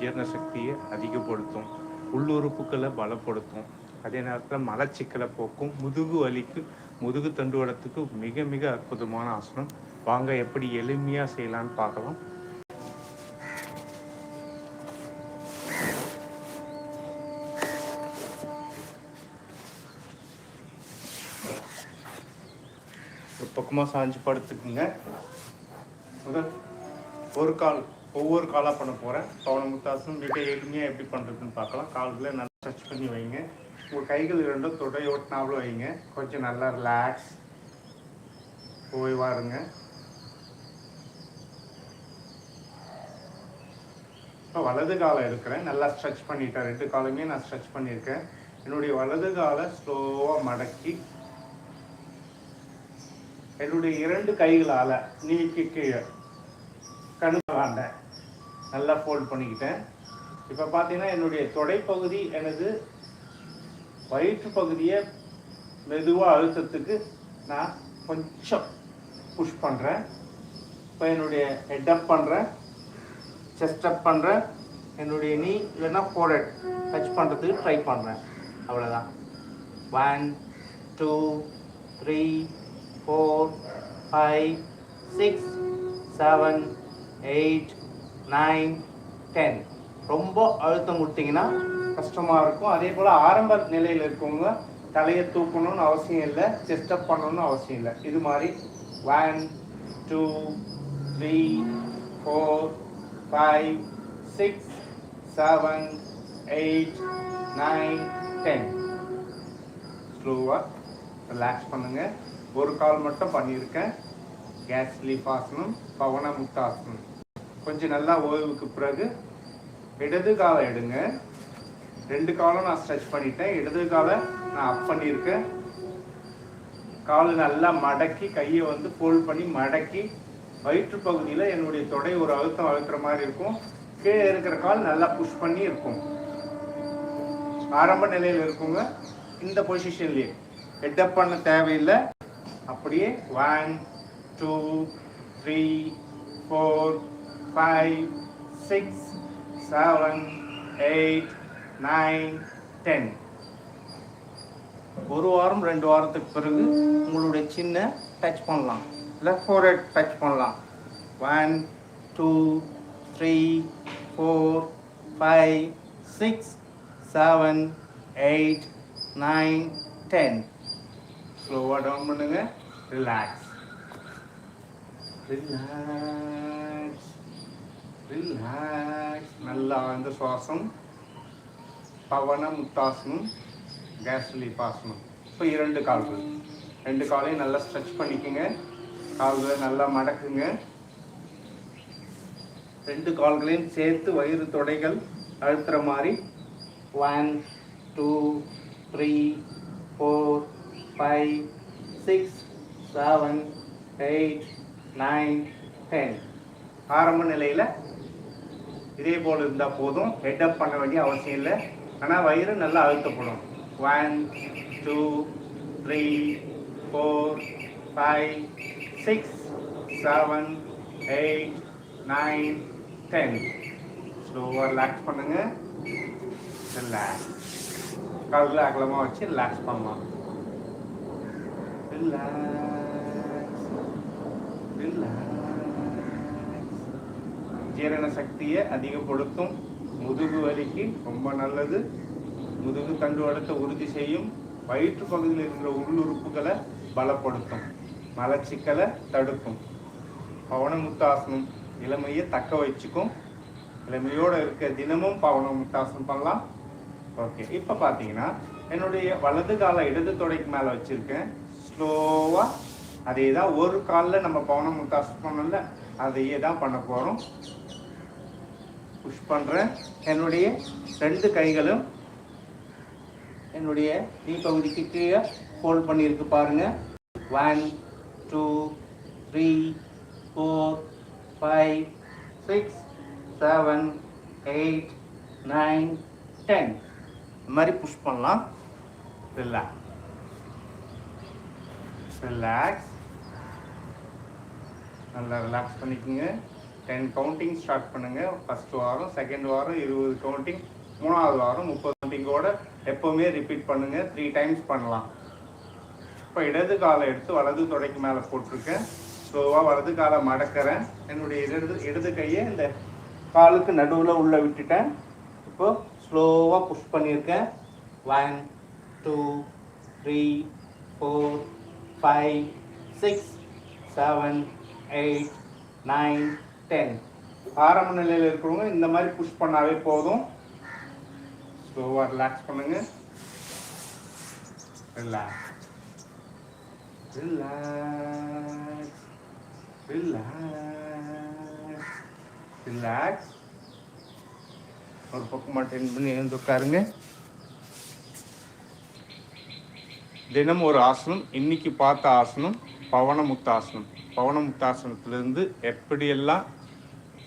ஜீரண சக்தியை அதிகப்படுத்தும் உள்ளுறுப்புகளை பலப்படுத்தும். அதே நேரத்தில் மலச்சிக்கலை போக்கும் முதுகு வலிக்கு முதுகு தண்டுவடத்துக்கு மிக மிக அற்புதமான ஆசனம். வாங்க எப்படி எளிமையாக செய்யலான்னு பார்க்கலாம். ஒரு பக்கமாக சாஞ்சு படுத்துக்குங்க. முதல் ஒரு கால் ஒவ்வொரு காலாக பண்ண போகிறேன் பவன முத்தாசனம் மிக எளிமையாக எப்படி பண்ணுறதுன்னு பார்க்கலாம். கால்களை நல்லா டச் பண்ணி வைங்க. உங்கள் கைகள் இரண்டும் தொடை ஒட்டினாவில் வைங்க. கொஞ்சம் நல்லா ரிலாக்ஸ் ஓய்வாக இருங்க. இப்போ வலது காலை இருக்கிறேன் நல்லா ஸ்ட்ரெச் பண்ணிட்டேன். ரெண்டு காலமே நான் ஸ்ட்ரெச் பண்ணியிருக்கேன். என்னுடைய வலது காலை ஸ்லோவாக மடக்கி என்னுடைய இரண்டு கைகளால் நீக்கி கீழே கணுவாண்ட நல்லா ஃபோல்ட் பண்ணிக்கிட்டேன். இப்போ பார்த்தீங்கன்னா என்னுடைய தொடைப்பகுதி எனது வயிற்று பகுதியை மெதுவாக அழுத்தத்துக்கு நான் கொஞ்சம் புஷ் பண்ணுறேன் இப்போ என்னுடைய ஹெட் அப் பண்ணுறேன் செஸ்ட் அப் பண்ணுறேன் என்னுடைய நீ இல்லைன்னா ஃபோர்ஹெட் டச் பண்ணுறதுக்கு ட்ரை பண்ணுறேன் அவ்வளோதான் one two three four five six seven eight nine ten. ரொம்ப அழுத்தம் கொடுத்தீங்கன்னா கஷ்டமாக இருக்கும். அதே போல் ஆரம்ப நிலையில் இருக்கவங்க தலையை தூக்கணும்னு அவசியம் இல்லை செஸ்டப் பண்ணணும்னு அவசியம் இல்லை. இது மாதிரி one two three four five six seven eight nine ten ஸ்லோவாக ரிலாக்ஸ் பண்ணுங்கள் ஒரு கால் மட்டும் பண்ணியிருக்கேன். கேஸ் லீஃப் ஆசனம் பவன முக்தாசனம் கொஞ்சம் நல்லா ஓய்வுக்கு பிறகு இடது காலை எடுங்க. ரெண்டு காலும் நான் ஸ்ட்ரெச் பண்ணிட்டேன். இடது காலை நான் அப் பண்ணியிருக்கேன். காலு நல்லா மடக்கி கையை வந்து ஃபோல்ட் பண்ணி மடக்கி வயிற்று பகுதியில் என்னுடைய தொடை ஒரு அழுத்தம் அழுத்துற மாதிரி இருக்கும். கீழே இருக்கிற கால் நல்லா புஷ் பண்ணி இருக்கும். ஆரம்ப நிலையில் இருக்குங்க இந்த பொசிஷன்லேயே ஹெட் அப் பண்ண தேவையில்லை. அப்படியே one two three four five six seven eight nine ten ஒரு வாரம் ரெண்டு வாரத்துக்கு பிறகு உங்களுடைய சின்ன டச் பண்ணலாம். லெஃப்ட் ஃபோர் டச் பண்ணலாம். One two three four five six seven eight nine ten ஸ்லோவாக டவுன் பண்ணுங்கள் ரிலாக்ஸ் ரிலாக்ஸ் ரிலாக்ஸ் நல்லா ஆழ்ந்த சுவாசம். பவன முத்தாசனம் கேஸ் ரிலீஃப் ஆசனம். இப்போ இரண்டு கால்கள். ரெண்டு காலையும் நல்லா ஸ்ட்ரெச் பண்ணிக்கோங்க. கால்களை நல்லா மடக்குங்க. ரெண்டு கால்களையும் சேர்த்து வயிறு தொடைகள் அழுத்துற மாதிரி. One two three four five six seven eight nine ten ஆரம்ப நிலையில் இதே போல் இருந்தால் போதும். ஹெட் அப் பண்ண வேண்டிய அவசியம் இல்லை. ஆனால் வயிறு நல்லா அழுத்தப்படும். One two three four five six seven eight nine ten ஸ்லோவாக ரிலாக்ஸ் பண்ணுங்கள் ரிலாக்ஸ் காலில் அகலமாக வச்சு ரிலாக்ஸ் பண்ணலாம். ரிலாக்ஸ் ஜீரண சக்தியை அதிகப்படுத்தும். முதுகு வலிக்கு ரொம்ப நல்லது. முதுகு தண்டுவடத்தை உறுதி செய்யும். வயிற்று பகுதியில் இருக்கிற உள்ளுறுப்புகளை பலப்படுத்தும். மலச்சிக்கலை தடுக்கும். பவனமுத்தாசனம் இளமையை தக்க வச்சுக்கும். இளமையோடு இருக்க தினமும் பவனமுத்தாசனம் பண்ணலாம். ஓகே. இப்போ பார்த்தீங்கன்னா என்னுடைய வலது காலை இடது தொடைக்கு மேலே வச்சுருக்கேன். ஸ்லோவாக அதே தான் ஒரு காலில் நம்ம பவனம் முத்தாசு பண்ணல அதையே தான் பண்ண போகிறோம் புஷ் பண்ணுறேன் என்னுடைய ரெண்டு கைகளும் என்னுடைய நீ பகுதிக்கு கீழே ஹோல்ட் பண்ணியிருக்கு பாருங்கள் one two three four five six seven eight nine ten இந்த மாதிரி புஷ் பண்ணலாம். ரிலாக்ஸ் ரிலாக்ஸ் நல்லா ரிலாக்ஸ் பண்ணிக்கோங்க. டென் கவுண்டிங் ஸ்டார்ட் பண்ணுங்கள் ஃபர்ஸ்ட் வாரம் செகண்ட் வாரம் இருபது கவுண்டிங் மூணாவது வாரம் முப்பது கவுண்டிங்கோட எப்போவுமே ரிப்பீட் பண்ணுங்கள் த்ரீ டைம்ஸ் பண்ணலாம். இப்போ இடது காலை எடுத்து வலது தொடைக்கு மேலே போட்டிருக்கேன். ஸ்லோவாக வலது காலை மடக்கிறேன். என்னுடைய இடது இடது கையை இந்த காலுக்கு நடுவில் உள்ள விட்டுட்டேன். இப்போ ஸ்லோவாக புஷ் பண்ணியிருக்கேன். One two three four five six seven eight nine ten ஆரம்ப நிலையில் இருக்கிறவங்க இந்த மாதிரி புஷ் பண்ணாவே போதும். ஸ்லோவாக ரிலாக்ஸ் பண்ணுங்க. ரிலாக்ஸ் ரிலாக்ஸ் ரிலாக்ஸ் ரிலாக்ஸ் ஒரு பக்கமாக டென் பண்ணி எழுந்து உட்காருங்க. தினம் ஒரு ஆசனம் இன்னைக்கு பார்த்த ஆசனம் பவனமுத்தாசனம் பவனமுத்தாசனத்திலிருந்து எப்படியெல்லாம்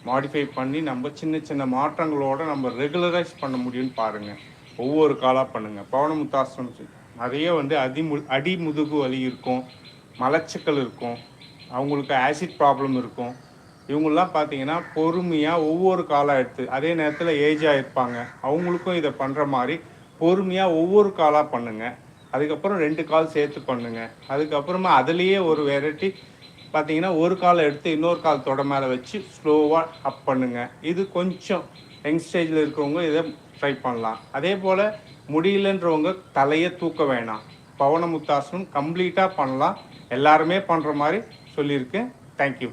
மாடிஃபை பண்ணி நம்ம சின்ன சின்ன மாற்றங்களோடு நம்ம ரெகுலரைஸ் பண்ண முடியும்னு பாருங்கள் ஒவ்வொரு காலாக பண்ணுங்கள் பவனமுத்தாசனம் நிறைய வந்து அதிமு அடி முதுகு வலி இருக்கும் மலச்சிக்கல் இருக்கும் அவங்களுக்கு ஆசிட் ப்ராப்ளம் இருக்கும். இவங்களாம் பார்த்தீங்கன்னா பொறுமையாக ஒவ்வொரு காலாக எடுத்து அதே நேரத்தில் ஏஜாக இருப்பாங்க. அவங்களுக்கும் இதை பண்ணுற மாதிரி பொறுமையாக ஒவ்வொரு காலாக பண்ணுங்கள் அதுக்கப்புறம் ரெண்டு கால் சேர்த்து பண்ணுங்க. அதுக்கப்புறமா அதுலேயே ஒரு வெரைட்டி பார்த்தீங்கன்னா ஒரு காலை எடுத்து இன்னொரு கால் தொட மேலே வச்சு ஸ்லோவாக அப் பண்ணுங்க. இது கொஞ்சம் யங் ஸ்டேஜில் இருக்கிறவங்க இதை ட்ரை பண்ணலாம். அதே போல் முடியலன்றவங்க தலையை தூக்க வேணாம். பவனமுத்தாசனம் கம்ப்ளீட்டாக பண்ணலாம். எல்லாருமே பண்ணுற மாதிரி சொல்லியிருக்கேன். தேங்க்யூ